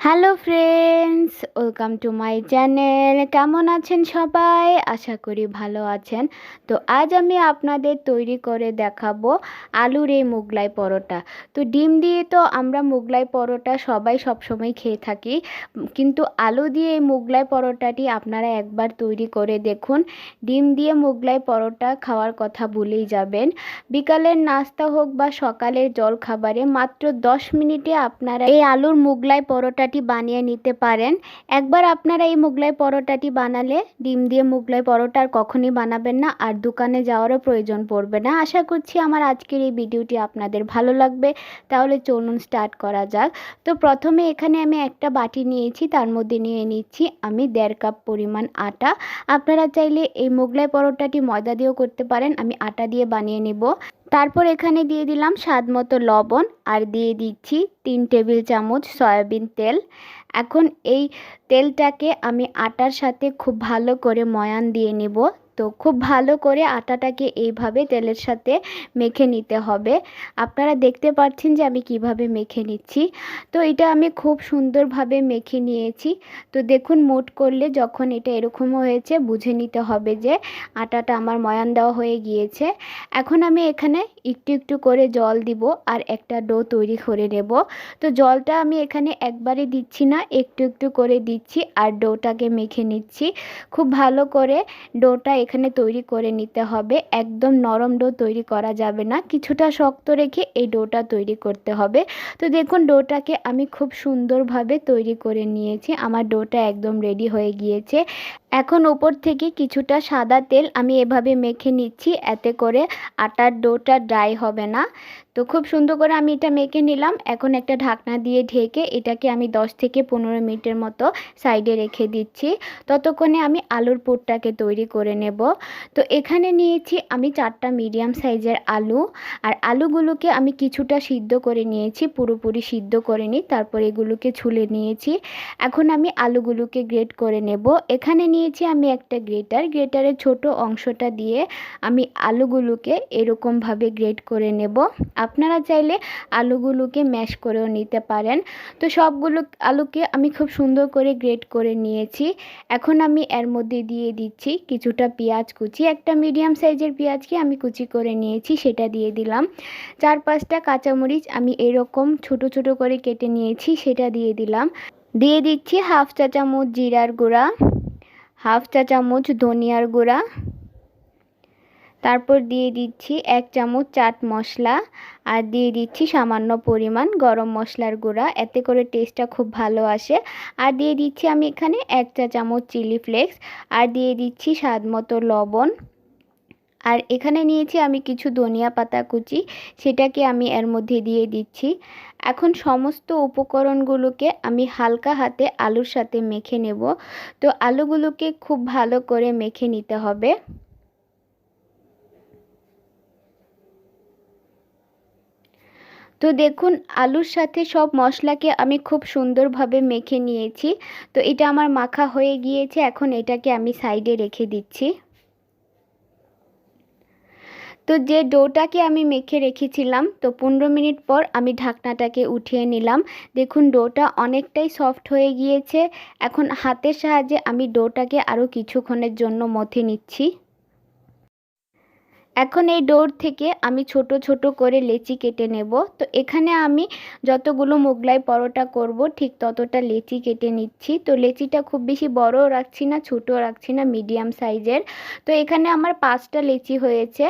Hello friends welcome to my channel কেমন আছেন সবাই? আশা করি ভালো আছেন। তো আজ আমি আপনাদের তৈরি করে দেখাবো আলুর এই মোগলাই পরোটা। তো ডিম দিয়ে তো আমরা মোগলাই পরোটা সবাই সবসময় খেয়ে থাকি। কিন্তু আলু দিয়ে এই মোগলাই পরোটাটি আপনারা একবার তৈরি করে দেখুন। ডিম দিয়ে মোগলাই পরোটা খাওয়ার কথা ভুলেই যাবেন। বিকালের নাস্তা হোক বা সকালের জল খাবারে মাত্র দশ মিনিটে আপনারা এই আলুর মুগলাই পরোটাটি বানিয়ে নিতে পারেন। একবার আপনারা এই মুগলাই পরোটাটি বানালে, ডিম দিয়ে মুগলাই পরোটা আর কখনই বানাবেন না আর দোকানে যাওয়ারও প্রয়োজন পড়বে না। আশা করছি আমার আজকের এই ভিডিওটি আপনাদের ভালো লাগবে। তাহলে চলুন স্টার্ট করা যাক। তো প্রথমে এখানে আমি একটা বাটি নিয়েছি, তার মধ্যে নিয়ে নিচ্ছি আমি দেড় কাপ পরিমাণ আটা। আপনারা চাইলে এই মোগলাই পরোটাটি ময়দা দিয়েও করতে পারেন, আমি আটা দিয়ে বানিয়ে নেব। তারপর এখানে দিয়ে দিলাম স্বাদ মতো লবণ আর দিয়ে দিচ্ছি তিন টেবিল চামচ সয়াবিন তেল। এখন এই তেলটাকে আমি আটার সাথে খুব ভালো করে ময়ান দিয়ে নেব। তো খুব ভালো করে আটাটাকে এইভাবে তেলের সাথে মেখে নিতে হবে। আপনারা দেখতে পাচ্ছেন যে আমি কীভাবে মেখে নিচ্ছি। তো এটা আমি খুব সুন্দরভাবে মেখে নিয়েছি। তো দেখুন, মোট করলে যখন এটা এরকম হয়েছে, বুঝে নিতে হবে যে আটাটা আমার ময়ান দেওয়া হয়ে গিয়েছে। এখন আমি এখানে একটু একটু করে জল দিব আর একটা ডো তৈরি করে নেব। তো জলটা আমি এখানে একবারে দিচ্ছি না, একটু একটু করে দিচ্ছি আর ডোটাকে মেখে নিচ্ছি। খুব ভালো করে ডোটা এখানে তৈরি করে নিতে হবে। একদম নরম ডো তৈরি করা যাবে না। কিছুটা শক্ত রেখে এই ডোটা তৈরি করতে হবে। তো দেখুন, ডোটাকে আমি খুব সুন্দরভাবে তৈরি করে নিয়েছি। আমার ডোটা একদম রেডি হয়ে গিয়েছে। এখন ওপর থেকে কিছুটা সাদা তেল আমি এভাবে মেখে নিচ্ছি। এতে করে আটার ডোটা ড্রাই হবে না। তো খুব সুন্দর করে আমি এটা মেখে নিলাম। এখন একটা ঢাকনা দিয়ে ঢেকে এটাকে আমি 10 থেকে পনেরো মিনিটের মতো সাইডে রেখে দিচ্ছি। ততক্ষণে আমি আলুর পুরটাকে তৈরি করে নেব। তো এখানে নিয়েছি আমি চারটা মিডিয়াম সাইজের আলু। আর আলুগুলোকে আমি কিছুটা সিদ্ধ করে নিয়েছি, পুরোপুরি সিদ্ধ করে নিই, তারপর এগুলোকে ছুলে নিয়েছি। এখন আমি আলুগুলোকে গ্রেট করে নেব। এখানে নিয়েছি আমি একটা গ্রেটার। গ্রেটারের ছোট অংশটা দিয়ে আমি আলুগুলোকে এরকমভাবে গ্রেট করে নেব। আপনারা চাইলে আলুগুলোকে ম্যাশ করেও নিতে পারেন। তো সবগুলো আলুকে আমি খুব সুন্দর করে গ্রেট করে নিয়েছি। এখন আমি এর মধ্যে দিয়ে দিচ্ছি কিছুটা পেঁয়াজ কুচি। একটা মিডিয়াম সাইজের পেঁয়াজকে আমি কুচি করে নিয়েছি, সেটা দিয়ে দিলাম। চার পাঁচটা কাঁচামরিচ আমি এরকম ছোট ছোট করে কেটে নিয়েছি, সেটা দিয়ে দিলাম। দিয়ে দিচ্ছি হাফ চা চামচ জিরার গুঁড়া, হাফ চা চামচ ধনিয়ার গুঁড়া তারপর দিয়ে দিচ্ছি এক চামচ চাট মশলা আর দিয়ে দিচ্ছি সামান্য পরিমাণ গরম মশলার গুঁড়া। এতে করে টেস্টটা খুব ভালো আসে। আর দিয়ে দিচ্ছি আমি এখানে এক চা চামচ চিলি ফ্লেক্স আর দিয়ে দিচ্ছি স্বাদ মতো লবণ। আর এখানে নিয়েছি আমি কিছু ধনিয়া পাতা কুচি, সেটাকে আমি এর মধ্যে দিয়ে দিচ্ছি। এখন সমস্ত উপকরণগুলোকে আমি হালকা হাতে আলুর সাথে মেখে নেব। তো আলুগুলোকে খুব ভালো করে মেখে নিতে হবে। তো দেখুন, আলুর সাথে সব মশলাকে আমি খুব সুন্দরভাবে মেখে নিয়েছি। তো এটা আমার মাখা হয়ে গিয়েছে, এখন এটাকে আমি সাইডে রেখে দিচ্ছি। তো যে ডোটাকে আমি মেখে রেখেছিলাম, তো পনেরো মিনিট পর আমি ঢাকনাটাকে উঠিয়ে নিলাম। দেখুন, ডোটা অনেকটাই সফট হয়ে গিয়েছে। এখন হাতের সাহায্যে আমি ডোটাকে আরও কিছুক্ষণের জন্য মথে নিচ্ছি। এখন এই ডোর থেকে আমি ছোট ছোট করে লেচি কেটে নেব। তো এখানে আমি যতগুলো মোগলাই পরোটা করব, ঠিক ততটা লেচি কেটে নিচ্ছি। তো লেচিটা খুব বেশি বড়ও রাখছি না, ছোটও রাখছি না মিডিয়াম সাইজের তো এখানে আমার পাঁচটা লেচি হয়েছে।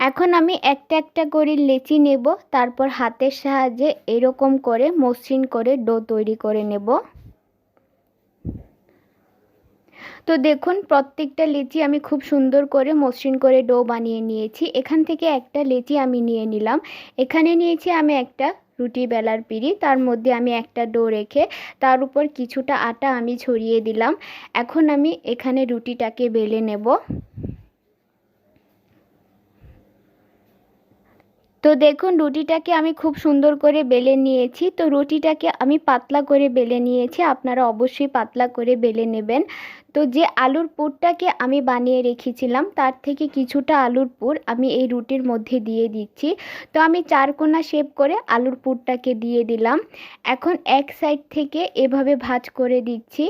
এখন আমি একটা একটা করে লেচি নেব, তারপর হাতের সাহায্যে এরকম করে মসৃণ করে ডো তৈরি করে নেব। তো দেখুন, প্রত্যেকটা লিচি আমি খুব সুন্দর করে মসৃণ করে ডো বানিয়ে নিয়েছি। এখান থেকে একটা লেচি আমি নিয়ে নিলাম। এখানে নিয়েছি আমি একটা রুটি বেলার পিড়ি, তার মধ্যে আমি একটা ডো রেখে তার উপর কিছুটা আটা আমি ছড়িয়ে দিলাম। এখন আমি এখানে রুটিটাকে বেলে নেব। তো দেখুন, রুটিটাকে আমি খুব সুন্দর করে বেলে নিয়েছি। তো রুটিটাকে আমি পাতলা করে বেলে নিয়েছি। আপনারা অবশ্যই পাতলা করে বেলে নেবেন। তো যে আলুর পুরটাকে আমি বানিয়ে রেখেছিলাম, তার থেকে কিছুটা আলুর পুর আমি এই রুটির মধ্যে দিয়ে দিচ্ছি। তো আমি চারকোনা শেপ করে আলুর পুরটাকে দিয়ে দিলাম। এখন এক সাইড থেকে এভাবে ভাজ করে দিচ্ছি।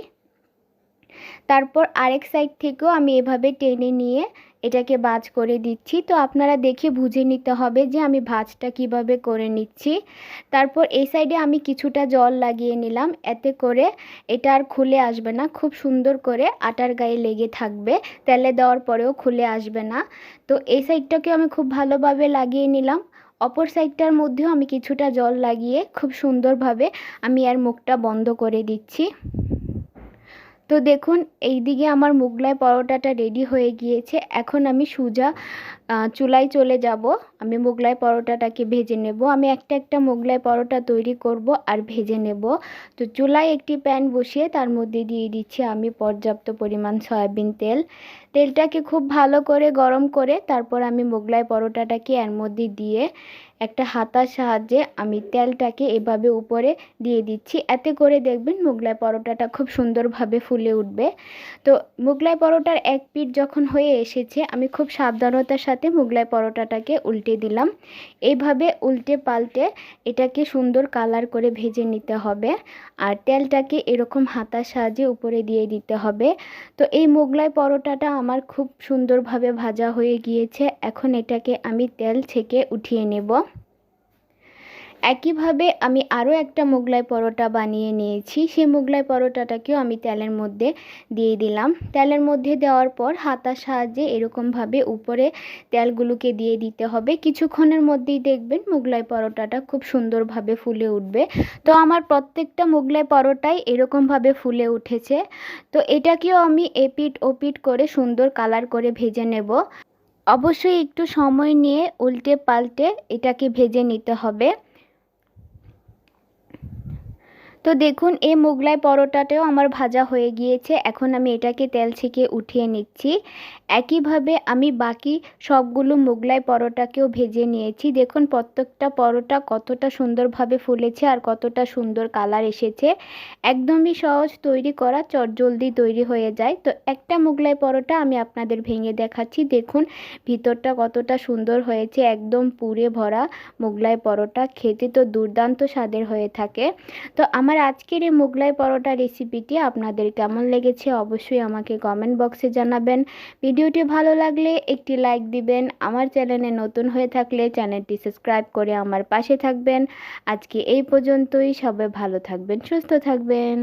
তারপর আরেক সাইড থেকেও আমি এভাবে টেনে নিয়ে এটাকে ভাঁজ করে দিচ্ছি। তো আপনারা দেখে বুঝে নিতে হবে যে আমি ভাঁজটা কীভাবে করে নিচ্ছি। তারপর এই সাইডে আমি কিছুটা জল লাগিয়ে নিলাম। এতে করে এটা আর খুলে আসবে না। খুব সুন্দর করে আটার গায়ে লেগে থাকবে। তেলে দেওয়ার পরেও খুলে আসবে না। তো এই সাইডটাকে আমি খুব ভালোভাবে লাগিয়ে নিলাম। অপর সাইডটার মধ্যেও আমি কিছুটা জল লাগিয়ে খুব সুন্দরভাবে আমি আর মুখটা বন্ধ করে দিচ্ছি। তো দেখুন এই দিকে আমার মুগলাই পরোটাটা রেডি হয়ে গিয়েছে। এখন আমি সুজা চুলায় চলে যাব। আমি মোগলাই পরোটাটাকে ভেজে নেব। আমি একটা একটা মোগলাই পরোটা তৈরি করব আর ভেজে নেব। তো চুলায় একটি প্যান বসিয়ে তার মধ্যে দিয়ে দিচ্ছি আমি পর্যাপ্ত পরিমাণ সয়াবিন তেল। তেলটাকে খুব ভালো করে গরম করে তারপর আমি মোগলাই পরোটাটাকে এর মধ্যে দিয়ে একটা হাতার সাহায্যে আমি তেলটাকে এভাবে উপরে দিয়ে দিচ্ছি। এতে করে দেখবেন মোগলাই পরোটাটা খুব সুন্দরভাবে ফুলে উঠবে। তো মোগলাই পরোটার এক পিঠ যখন হয়ে এসেছে, আমি খুব সাবধানতার সাথে মোগলাই পরোটাটাকে উল্টে দিলাম। এইভাবে উল্টে পাল্টে এটাকে সুন্দর কালার করে ভেজে নিতে হবে আর তেলটাকে এরকম হাতার সাহায্যে উপরে দিয়ে দিতে হবে। তো এই মোগলাই পরোটাটা আমার খুব সুন্দরভাবে ভাজা হয়ে গিয়েছে। এখন এটাকে আমি তেল ছেঁকে উঠিয়ে নেব। একইভাবে আমি আরও একটা মোগলাই পরোটা বানিয়ে নিয়েছি। সেই মোগলাই পরোটাটাকেও আমি তেলের মধ্যে দিয়ে দিলাম। তেলের মধ্যে দেওয়ার পর হাতার সাহায্যে এরকমভাবে উপরে তেলগুলোকে দিয়ে দিতে হবে। কিছুক্ষণের মধ্যেই দেখবেন মোগলাই পরোটাটা খুব সুন্দরভাবে ফুলে উঠবে। তো আমার প্রত্যেকটা মোগলাই পরোটাই এরকমভাবে ফুলে উঠেছে। তো এটাকেও আমি এপিট ওপিট করে সুন্দর কালার করে ভেজে নেব। অবশ্যই একটু সময় নিয়ে উল্টে পাল্টে এটাকে ভেজে নিতে হবে। তো দেখুন, এই মোগলাই পরোটাটাও আমার ভাজা হয়ে গিয়েছে। এখন আমি এটাকে তেল ছেঁকে উঠিয়ে নিচ্ছি। একইভাবে আমি বাকি সবগুলো মোগলাই পরোটাকেও ভেজে নিয়েছি। দেখুন, প্রত্যেকটা পরোটা কতটা সুন্দরভাবে ফুলেছে আর কতটা সুন্দর কালার এসেছে। একদমই সহজ তৈরি করা, চটজলদি তৈরি হয়ে যায়। তো একটা মোগলাই পরোটা আমি আপনাদের ভেঙে দেখাচ্ছি। দেখুন, ভিতরটা কতটা সুন্দর হয়েছে, একদম পুরে ভরা মোগলাই পরোটা। খেতে তো দুর্দান্ত স্বাদের হয়ে থাকে। তো আমার আজকের এই মোগলাই পরোটা রেসিপিটি আপনাদের কেমন লেগেছে অবশ্যই আমাকে কমেন্ট বক্সে জানাবেন। ভিডিওটি ভালো লাগলে একটি লাইক দিবেন। আমার চ্যানেলে নতুন হয়ে থাকলে চ্যানেলটি সাবস্ক্রাইব করে আমার পাশে থাকবেন। আজকে এই পর্যন্তই। সবাই ভালো থাকবেন, সুস্থ থাকবেন।